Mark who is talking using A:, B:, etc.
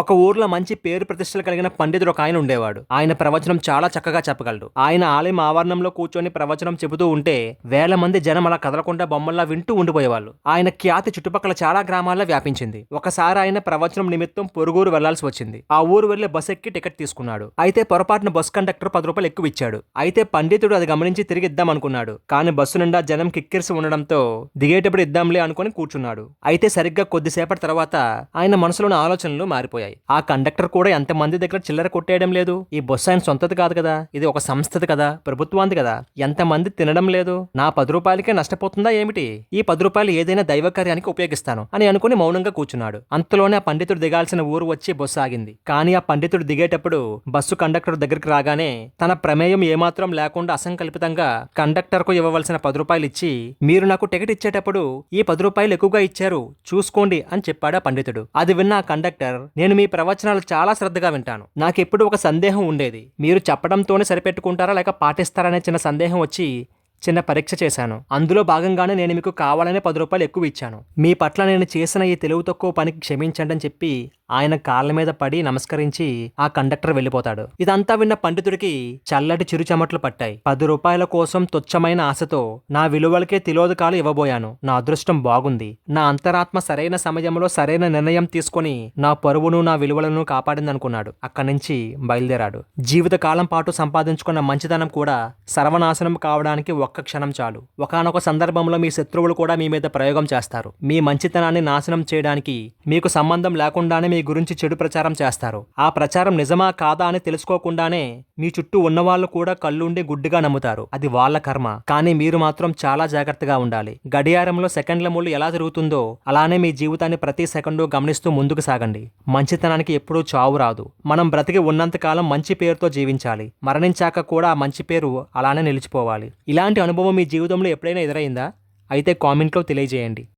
A: ఒక ఊర్లో మంచి పేరు ప్రతిష్టలు కలిగిన పండితుడు ఒక ఆయన ఉండేవాడు. ఆయన ప్రవచనం చాలా చక్కగా చెప్పగలడు. ఆయన ఆలయం ఆవరణంలో కూర్చొని ప్రవచనం చెబుతూ ఉంటే వేల మంది జనం అలా కదలకుండా బొమ్మల్లా వింటూ ఉండిపోయేవాళ్ళు. ఆయన ఖ్యాతి చుట్టుపక్కల చాలా గ్రామాల్లో వ్యాపించింది. ఒకసారి ఆయన ప్రవచనం నిమిత్తం పొరుగురు వెళ్ళాల్సి వచ్చింది. ఆ ఊరు వెళ్ళి బస్ ఎక్కి టికెట్ తీసుకున్నాడు. అయితే పొరపాటున బస్ కండక్టర్ పది రూపాయలు ఎక్కువ ఇచ్చాడు. అయితే పండితుడు అది గమనించి తిరిగి ఇద్దాం అనుకున్నాడు. కానీ బస్సు నిండా జనం కిక్కిరిసి ఉండడంతో దిగేటప్పుడు ఇద్దాంలే అనుకుని కూర్చున్నాడు. అయితే సరిగ్గా కొద్దిసేపటి తర్వాత ఆయన మనసులోని ఆలోచనలు మారిపోయాయి. ఆ కండక్టర్ కూడా ఎంతమంది దగ్గర చిల్లర కొట్టేయడం లేదు. ఈ బస్సు ఆయన సొంతది కాదు కదా. ఇది ఒక సంస్థది కదా. ప్రభుత్వాంది కదా. ఎంతమంది తినడం లేదు. నా పది రూపాయలకే నష్టపోతుందా ఏమిటి? ఈ పది రూపాయలు ఏదైనా దైవ కార్యానికి ఉపయోగిస్తాను అని అనుకుని మౌనంగా కూర్చున్నాడు. అంతలోనే ఆ పండితుడు దిగాల్సిన ఊరు వచ్చి బస్సు ఆగింది. కానీ ఆ పండితుడు దిగేటప్పుడు బస్సు కండక్టర్ దగ్గరికి రాగానే తన ప్రమేయం ఏమాత్రం లేకుండా అసంకల్పితంగా కండక్టర్కు ఇవ్వవలసిన పది రూపాయలు ఇచ్చి మీరు నాకు టికెట్ ఇచ్చేటప్పుడు ఈ పది రూపాయలు ఎక్కువగా ఇచ్చారు. చూసుకోండి అని చెప్పాడు ఆ పండితుడు. అది విన్న ఆ కండక్టర్ నేను మీ ప్రవచనాలు చాలా శ్రద్ధగా వింటాను. నాకెప్పుడు ఒక సందేహం ఉండేది. మీరు చెప్పడంతోనే సరిపెట్టుకుంటారా లేక పాటిస్తారనే చిన్న సందేహం వచ్చి చిన్న పరీక్ష చేశాను. అందులో భాగంగానే నేను మీకు కావాలనే పది రూపాయలు ఎక్కువ ఇచ్చాను. మీ పట్ల నేను చేసిన ఈ తెలివి తక్కువ పనికి క్షమించండి అని చెప్పి ఆయన కాళ్ళ మీద పడి నమస్కరించి ఆ కండక్టర్ వెళ్ళిపోతాడు. ఇదంతా విన్న పండితుడికి చల్లటి చిరుచమట్లు పట్టాయి. పది రూపాయల కోసం తుచ్చమైన ఆశతో నా విలువలకే తిలోదకాలు ఇవ్వబోయాను. నా అదృష్టం బాగుంది. నా అంతరాత్మ సరైన సమయంలో సరైన నిర్ణయం తీసుకొని నా పరువును నా విలువలను కాపాడిందనుకున్నాడు. అక్కడి నుంచి బయలుదేరాడు జీవితకాలం పాటు సంపాదించుకున్న మంచితనం కూడా సర్వనాశనం కావడానికి ఒక్క క్షణం చాలు. ఒకానొక సందర్భంలో మీ శత్రువులు కూడా మీ మీద ప్రయోగం చేస్తారు. మీ మంచితనాన్ని నాశనం చేయడానికి మీకు సంబంధం లేకుండానే మీ గురించి చెడు ప్రచారం చేస్తారు. ఆ ప్రచారం నిజమా కాదా అని తెలుసుకోకుండానే మీ చుట్టూ ఉన్నవాళ్ళు కూడా కళ్ళుండి గుడ్డిగా నమ్ముతారు. అది వాళ్ళ కర్మ. కానీ మీరు మాత్రం చాలా జాగ్రత్తగా ఉండాలి. గడియారంలో సెకండ్ల ముళ్ళు ఎలా జరుగుతుందో అలానే మీ జీవితాన్ని ప్రతి సెకండు గమనిస్తూ ముందుకు సాగండి. మంచితనానికి ఎప్పుడూ చావు రాదు. మనం బ్రతికి ఉన్నంతకాలం మంచి పేరుతో జీవించాలి. మరణించాక కూడా ఆ మంచి పేరు అలానే నిలిచిపోవాలి. ఇలాంటి అనుభవం మీ జీవితంలో ఎప్పుడైనా ఎదురైందా? అయితే కామెంట్లో తెలియజేయండి.